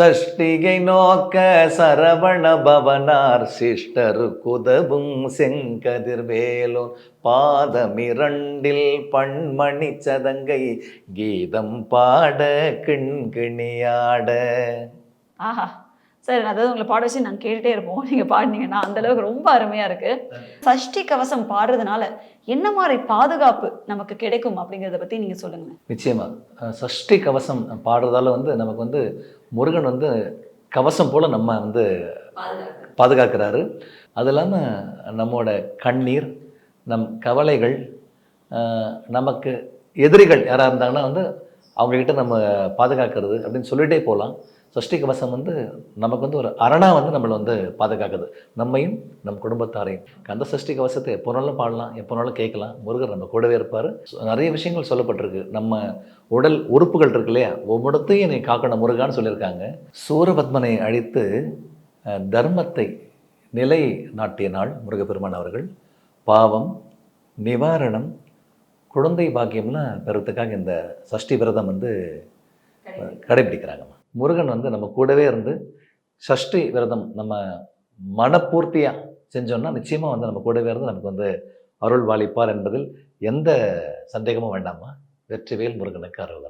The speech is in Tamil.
சஷ்டிகை நோக்க சரவண பவனார் சிஷ்டரு குதவும் செங்கதிர்வேலோன் பாதமிரண்டில் பண்மணி சதங்கை கீதம் பாட கிண்கிணியாட. ஆஹா சரி அதாவது உங்களை பாட வச்சு நாங்கள் கேட்டுட்டே இருப்போம். நீங்கள் பாடினீங்கன்னா அந்த அளவுக்கு ரொம்ப அருமையாக இருக்கு. சஷ்டி கவசம் பாடுறதுனால என்ன மாதிரி பாதுகாப்பு நமக்கு கிடைக்கும் அப்படிங்கிறத பற்றி நீங்கள் சொல்லுங்க. நிச்சயமா. அஹ் சஷ்டி கவசம் பாடுறதால வந்து நமக்கு வந்து முருகன் வந்து கவசம் போல நம்ம வந்து பாதுகாக்கிறாரு. அது இல்லாமல் நம்மோட கண்ணீர் நம் கவலைகள் நமக்கு எதிரிகள் யாராக இருந்தாங்கன்னா வந்து அவங்கக்கிட்ட நம்ம பாதுகாக்கிறது அப்படின்னு சொல்லிகிட்டே போகலாம். சஷ்டி கவசம் வந்து நமக்கு வந்து ஒரு அரணாக வந்து நம்மளை வந்து பாதுகாக்குது. நம்மையும் நம் குடும்பத்தாரையும். அந்த சஷ்டி கவசத்தை எப்போனாலும் பாடலாம் எப்போனாலும் கேட்கலாம். முருகர் நம்ம கூடவே இருப்பார். நிறைய விஷயங்கள் சொல்லப்பட்டிருக்கு. நம்ம உடல் உறுப்புகள் இருக்கு இல்லையா? ஒவ்வொருத்தையும் நீ காக்கணும் முருகான்னு சொல்லியிருக்காங்க. சூரபத்மனை அழித்து தர்மத்தை நிலை நாட்டிய நாள் முருகப்பெருமான் அவர்கள். பாவம் நிவாரணம் குழந்தை பாக்கியம்லாம் பெறத்துக்காக இந்த சஷ்டி விரதம் வந்து கடைபிடிக்கிறாங்கம்மா. முருகன் வந்து நம்ம கூடவே இருந்து சஷ்டி விரதம் நம்ம மனப்பூர்த்தியாக செஞ்சோம்னா நிச்சயமாக வந்து நம்ம கூடவே இருந்து நமக்கு வந்து அருள் வாளிப்பார் என்பதில் எந்த சந்தேகமும் வேண்டாமா வெற்றிவேல் முருகனுக்கு அருள்